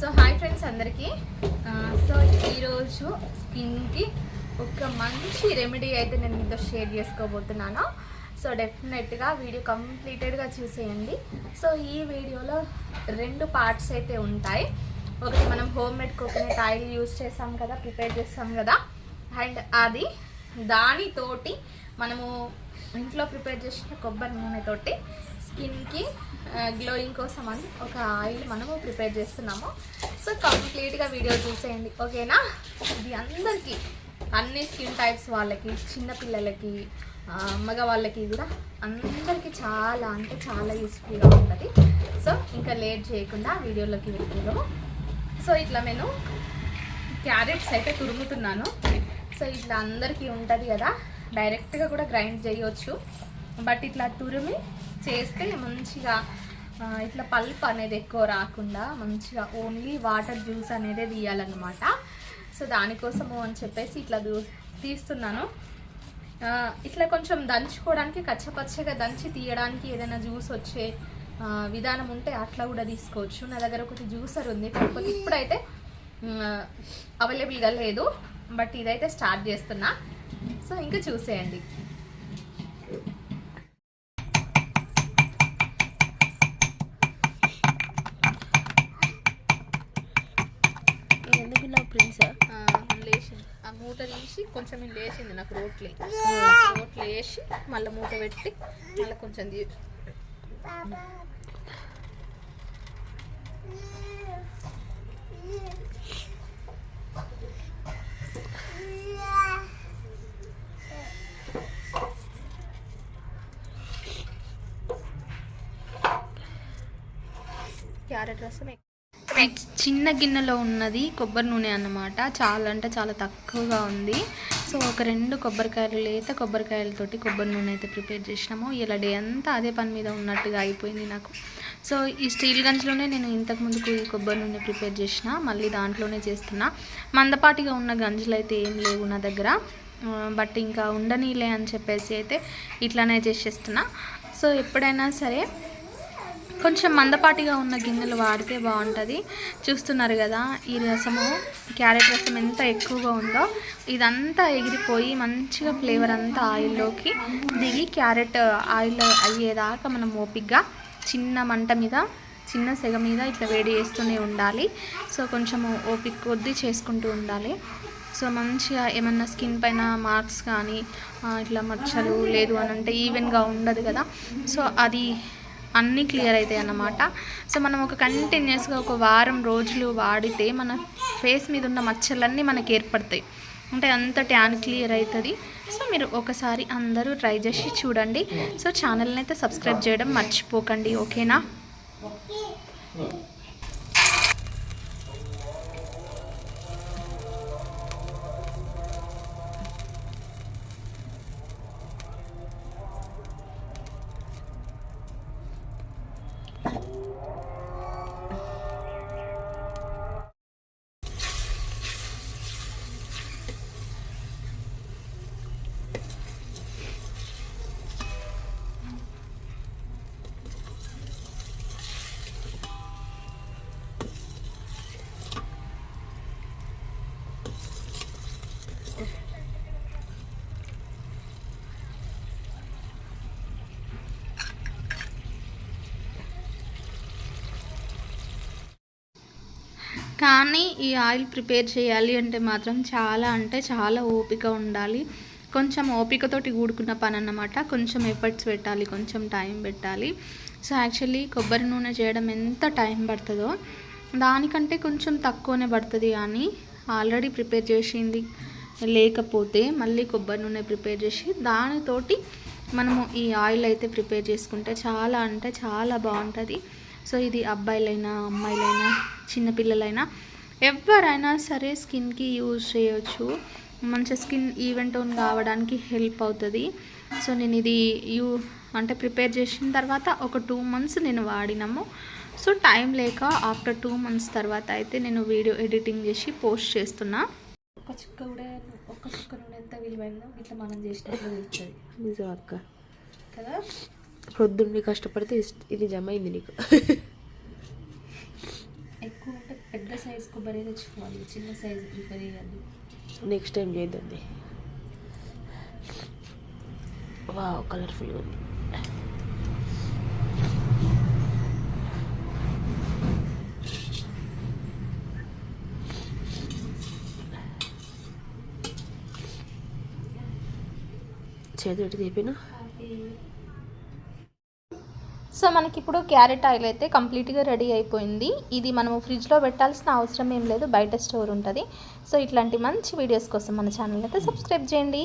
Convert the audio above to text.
So hi friends అందరికీ. So ఈరోజు స్కిన్కి ఒక మంచి రెమెడీ అయితే నేను మీతో షేర్ చేసుకోబోతున్నాను. సో డెఫినెట్గా వీడియో కంప్లీటెడ్గా చూసేయండి. సో ఈ వీడియోలో రెండు పార్ట్స్ అయితే ఉంటాయి. ఒకటి మనం home made coconut oil use చేస్తాం కదా ప్రిపేర్ చేస్తాం కదా. అండ్ అది దానితోటి మనము ఇంట్లో ప్రిపేర్ చేసిన కొబ్బరి నూనెతోటి స్కిన్కి గ్లోయింగ్ కోసం అని ఒక ఆయిల్ మనము ప్రిపేర్ చేస్తున్నాము. సో కంప్లీట్గా వీడియో చూసేయండి ఓకేనా? ఇది అందరికీ అన్ని స్కిన్ టైప్స్ వాళ్ళకి చిన్నపిల్లలకి ఆ, మగవాళ్ళకి కూడా అందరికీ చాలా అంటే చాలా యూస్ఫుల్గా ఉంటుంది. సో ఇంకా లేట్ చేయకుండా వీడియోలోకి వెళ్తున్నాము సో ఇట్లా నేను క్యారెట్స్ అయితే తురుముతున్నాను. సో ఇట్లా అందరికీ ఉంటుంది కదా డైరెక్ట్గా కూడా గ్రైండ్ చేయవచ్చు బట్ ఇట్లా తురిమి చేస్తే మంచిగా ఇట్లా పల్ప్ అనేది ఎక్కువ రాకుండా మంచిగా ఓన్లీ వాటర్ జ్యూస్ అనేది తీయాలన్నమాట. సో దానికోసము అని చెప్పేసి ఇట్లా దూ- తీస్తున్నాను. ఇట్లా కొంచెం దంచుకోవడానికి కచ్చపచ్చగా దంచి తీయడానికి ఏదైనా జ్యూస్ వచ్చే విధానం ఉంటే అట్లా కూడా తీసుకోవచ్చు. నా దగ్గర ఒకటి జ్యూసర్ ఉంది. కాకపోతే ఇప్పుడైతే అవైలబుల్గా లేదు. బట్ ఇదైతే స్టార్ట్ చేస్తున్నా. సో ఇంకా చూసేయండి. మూట తీసి కొంచెం నేను లేచింది నాకు రోట్లే. రోట్లు వేసి మళ్ళీ మూట పెట్టి మళ్ళీ కొంచెం తీ క్యారెట్ రసం చిన్న గిన్నెలో ఉన్నది కొబ్బరి నూనె అన్నమాట. చాలా అంటే చాలా తక్కువగా ఉంది. సో ఒక రెండు కొబ్బరికాయలు లేత కొబ్బరికాయలతోటి కొబ్బరి నూనె అయితే ప్రిపేర్ చేసినాము. ఇలా డే అంతా అదే పని మీద ఉన్నట్టుగా అయిపోయింది నాకు. సో ఈ స్టీల్ గంజలోనే నేను ఇంతకుముందుకు ఈ కొబ్బరి నూనె ప్రిపేర్ చేసిన. మళ్ళీ దాంట్లోనే చేస్తున్నా. మందపాటిగా ఉన్న గంజలు అయితే ఏం లేవు నా దగ్గర. బట్ ఇంకా ఉండనీలే అని చెప్పేసి అయితే ఇట్లానే చేసేస్తున్నా. సో ఎప్పుడైనా సరే కొంచెం మందపాటిగా ఉన్న గిన్నెలు వాడితే బాగుంటుంది. చూస్తున్నారు కదా ఈ రసము క్యారెట్ రసం ఎంత ఎక్కువగా ఉందో. ఇదంతా ఎగిరిపోయి మంచిగా ఫ్లేవర్ అంతా ఆయిల్లోకి దిగి క్యారెట్ ఆయిల్ అయ్యేదాకా మనం ఓపిగ్గా చిన్న మంట మీద చిన్న సెగ మీద ఇట్లా వేడి చేస్తూనే ఉండాలి. సో కొంచెం ఓపిక కొద్దీ చేసుకుంటూ ఉండాలి. సో మంచిగా ఏమన్నా స్కిన్ పైన మార్క్స్ కానీ ఇట్లా మచ్చలు లేదు అని అంటే ఈవెన్గా ఉండదు కదా. సో అది అన్నీ క్లియర్ అవుతాయి అన్నమాట. సో మనం ఒక కంటిన్యూస్గా ఒక వారం రోజులు వాడితే మన ఫేస్ మీద ఉన్న మచ్చలన్నీ మనకి ఏర్పడతాయి. అంటే అంత ట్యాన్ క్లియర్ అవుతుంది. సో మీరు ఒకసారి అందరూ ట్రై చేసి చూడండి. సో ఛానల్ని అయితే సబ్స్క్రైబ్ చేయడం మర్చిపోకండి. ఓకేనా? కానీ ఈ ఆయిల్ ప్రిపేర్ చేయాలి అంటే మాత్రం చాలా అంటే చాలా ఓపిక ఉండాలి. కొంచెం ఓపికతోటి కూడుకున్న పని అన్నమాట. కొంచెం ఎఫర్ట్స్ పెట్టాలి కొంచెం టైం పెట్టాలి. సో యాక్చువల్లీ కొబ్బరి నూనె చేయడం ఎంత టైం పడుతుందో దానికంటే కొంచెం తక్కువనే పడుతుంది కానీ ఆల్రెడీ ప్రిపేర్ చేసింది లేకపోతే మళ్ళీ కొబ్బరి నూనె ప్రిపేర్ చేసి దానితోటి మనము ఈ ఆయిల్ అయితే ప్రిపేర్ చేసుకుంటే చాలా అంటే చాలా బాగుంటుంది. సో ఇది అబ్బాయిలైనా అమ్మాయిలైనా చిన్నపిల్లలైనా ఎవరైనా సరే స్కిన్కి యూజ్ చేయొచ్చు. మంచి స్కిన్ ఈవెన్ టోన్ కావడానికి హెల్ప్ అవుతుంది. సో నేను ఇది యూ అంటే ప్రిపేర్ చేసిన తర్వాత ఒక టూ మంత్స్ నేను వాడినాము. సో టైం లేక ఆఫ్టర్ టూ మంత్స్ తర్వాత అయితే నేను వీడియో ఎడిటింగ్ చేసి పోస్ట్ చేస్తున్నా. ఒక చుక్క కూడా ఒక్క చుక్క నూనె ఎంత విలువైందో ఇట్లా మనం చేసినట్లు తెలుస్తుంది. నిజం అక్క. కదా? పొద్దున్నే కష్టపడితే ఇది జమ అయింది నీకు. పెద్ద సైజ్ కొబ్బరి తెచ్చుకోవాలి చిన్న సైజ్ ప్రిఫర్ చేయద్దు నెక్స్ట్ టైం చేద్దండి వా కలర్ఫుల్గా ఉంది. చేతి తీపినా? సో మనకి ఇప్పుడు క్యారెట్ ఆయిల్ అయితే కంప్లీట్గా రెడీ అయిపోయింది. ఇది మనము ఫ్రిడ్జ్లో పెట్టాల్సిన అవసరం ఏం లేదు బయట స్టోర్ ఉంటుంది. సో ఇట్లాంటి మంచి వీడియోస్ కోసం మన ఛానల్ అయితే సబ్స్క్రైబ్ చేయండి.